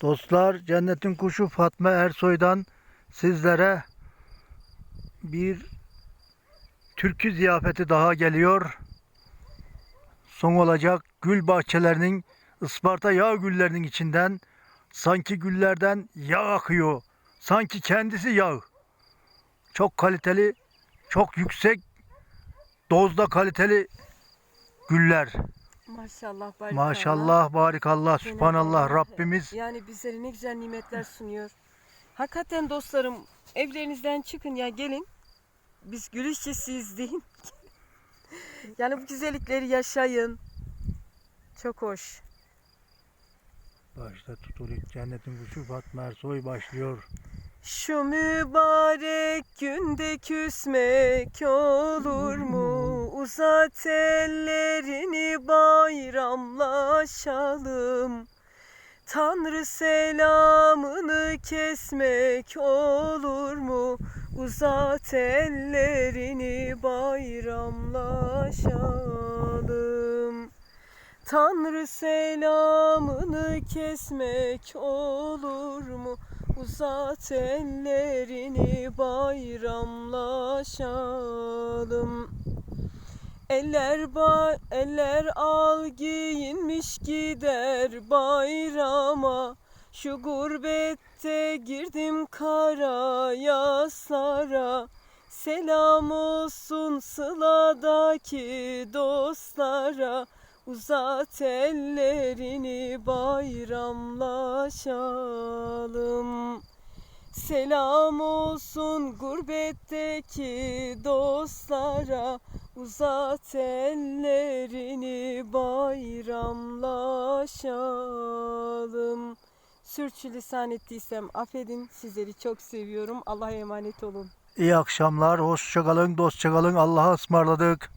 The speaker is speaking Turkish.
Dostlar Cennetin Kuşu Fatma Ersoy'dan sizlere bir türkü ziyafeti daha geliyor. Son olacak gül bahçelerinin Isparta yağ güllerinin içinden sanki güllerden yağ akıyor. Sanki kendisi yağ. Çok kaliteli, çok yüksek dozda kaliteli güller. Maşallah barikallah. Maşallah, barikallah, subhanallah Allah, Rabbimiz Yani bizlere ne güzel nimetler sunuyor. Hakikaten dostlarım evlerinizden çıkın ya gelin. Biz gülüşçesiyiz deyin. yani bu güzellikleri yaşayın. Çok hoş. Başta tutulik cennetin kuşu Fatma Ersoy başlıyor. Şu mübarek günde küsmek olur mu? Uzat ellerini bayramlaşalım. Tanrı selamını kesmek olur mu? Uzat ellerini bayramlaşalım. Tanrı selamını kesmek olur mu? Uzat ellerini bayramlaşalım. Eller ba eller al giyinmiş gider bayrama. Şu gurbette girdim kara yaslara. Selam olsun sıladaki dostlara. Uzat ellerini bayramlaşalım. Selam olsun gurbetteki dostlara. Uzat ellerini bayramlaşalım. Sürçülisan ettiysem affedin. Sizleri çok seviyorum. Allah'a emanet olun. İyi akşamlar, hoşça kalın, dostça kalın. Allah'a ısmarladık.